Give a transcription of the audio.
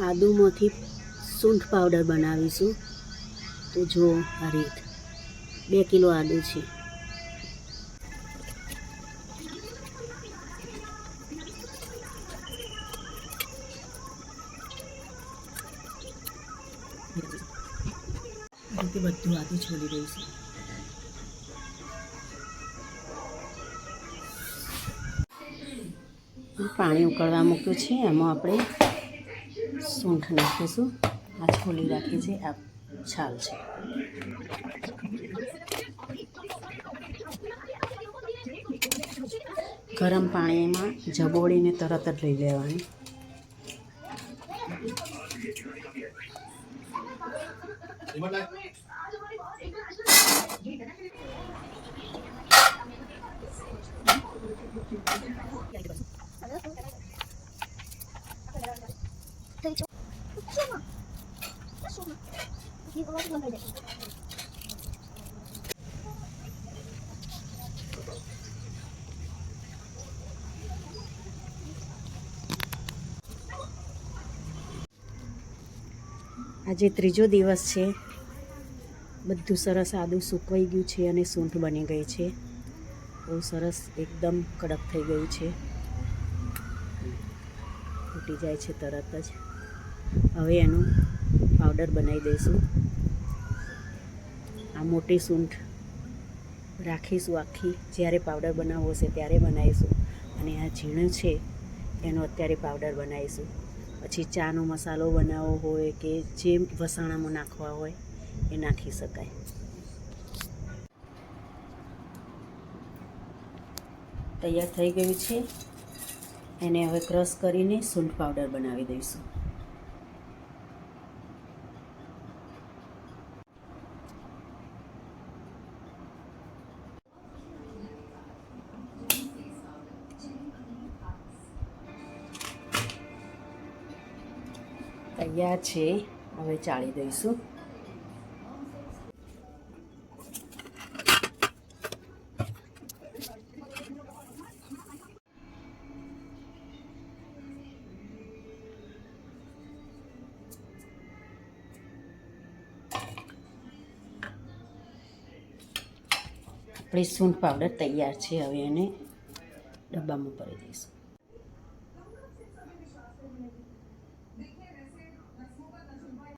આદુમાંથી સૂંઠ પાવડર બનાવીશું. તો જુઓ આ રીત. બે કિલો આદુ છે. રીતે બધું આદુ છોડી દઈશું પાણી ઉકળવા મૂક્યું છે. એમાં આપણે સૂંઠ નાખીશું આ છોલી રાખી છે આ છાલ છે ગરમ પાણીમાં જબોડીને તરત જ લઈ લેવાની આજે ત્રીજો દિવસ છે. બધું સરસ આદું સૂકવાઈ ગયું છે અને સૂંઠ બની ગઈ છે. બહુ સરસ એકદમ કડક થઈ ગયું છે. ફૂટી જાય છે તરત જ. હવે એનું પાવડર બનાવી દઈશું. આ મોટી સૂંઠ રાખીશું આખી. જ્યારે પાવડર બનાવવો હશે ત્યારે બનાવીશું. અને આ ઝીણ છે, એનો અત્યારે પાવડર બનાવીશું. પછી ચાનો મસાલો બનાવવો હોય કે જે વસાણામાં નાખવા હોય, એ નાખી શકાય. તૈયાર થઈ ગયું છે. એને હવે ક્રશ કરીને સૂંઠ પાવડર બનાવી દઈશું. તૈયાર છે. હવે ચાળી દઈશું. આપણી સૂંઠ પાવડર તૈયાર છે. હવે એને ડબ્બામાં ભરી દઈશું.